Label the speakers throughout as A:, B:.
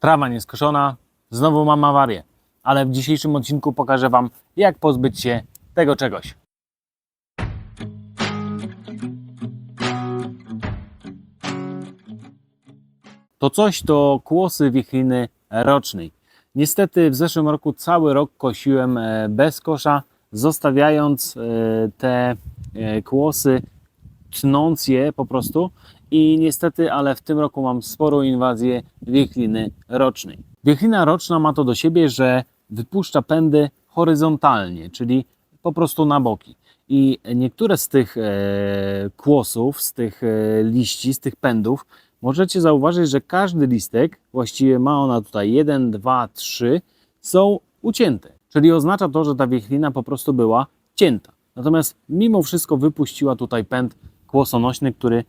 A: Trawa nieskoszona, znowu mam awarię, ale w dzisiejszym odcinku pokażę Wam, jak pozbyć się tego czegoś. To coś to kłosy wichliny rocznej. Niestety w zeszłym roku cały rok kosiłem e, bez kosza, zostawiając e, te e, kłosy, tnąc je po prostu i niestety, ale w tym roku mam sporą inwazję wichliny rocznej. Wichlina roczna ma to do siebie, że wypuszcza pędy horyzontalnie, czyli po prostu na boki. I niektóre z tych e, kłosów, z tych e, liści, z tych pędów, możecie zauważyć, że każdy listek, właściwie ma ona tutaj 1, 2, 3, są ucięte. Czyli oznacza to, że ta wichlina po prostu była cięta. Natomiast mimo wszystko wypuściła tutaj pęd kłosonośny, który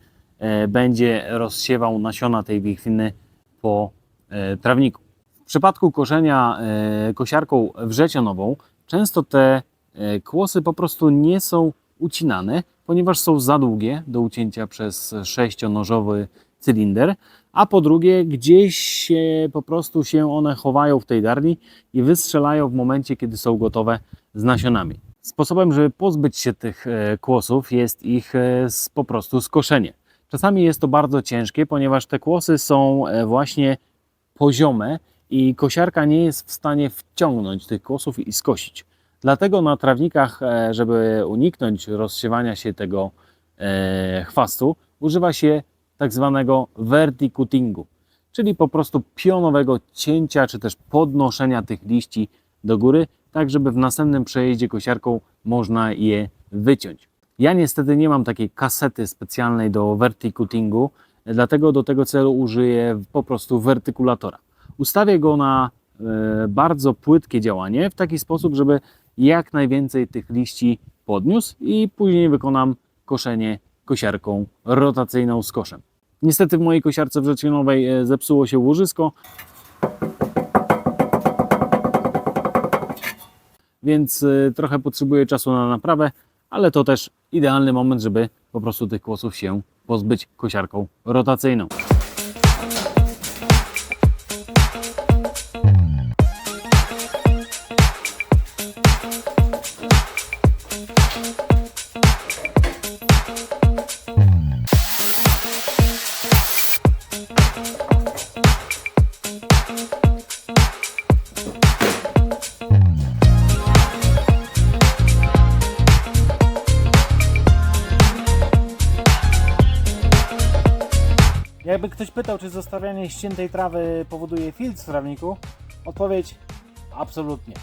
A: będzie rozsiewał nasiona tej wichliny po e, trawniku. W przypadku koszenia e, kosiarką wrzecionową często te e, kłosy po prostu nie są ucinane, ponieważ są za długie do ucięcia przez sześcionożowy cylinder, a po drugie gdzieś po prostu się one chowają w tej darni i wystrzelają w momencie, kiedy są gotowe z nasionami. Sposobem, żeby pozbyć się tych e, kłosów jest ich e, po prostu skoszenie. Czasami jest to bardzo ciężkie, ponieważ te kłosy są e, właśnie poziome i kosiarka nie jest w stanie wciągnąć tych kłosów i skosić. Dlatego na trawnikach, e, żeby uniknąć rozsiewania się tego e, chwastu, używa się tak zwanego verticuttingu, czyli po prostu pionowego cięcia czy też podnoszenia tych liści do góry, tak żeby w następnym przejeździe kosiarką można je wyciąć. Ja niestety nie mam takiej kasety specjalnej do verticuttingu, dlatego do tego celu użyję po prostu wertykulatora. Ustawię go na e, bardzo płytkie działanie w taki sposób, żeby jak najwięcej tych liści podniósł i później wykonam koszenie kosiarką rotacyjną z koszem. Niestety w mojej kosiarce wrzecionowej e, zepsuło się łożysko, więc e, trochę potrzebuję czasu na naprawę, ale to też idealny moment, żeby po prostu tych kłosów się pozbyć kosiarką rotacyjną. Jakby ktoś pytał, czy zostawianie ściętej trawy powoduje filtr w trawniku, odpowiedź absolutnie.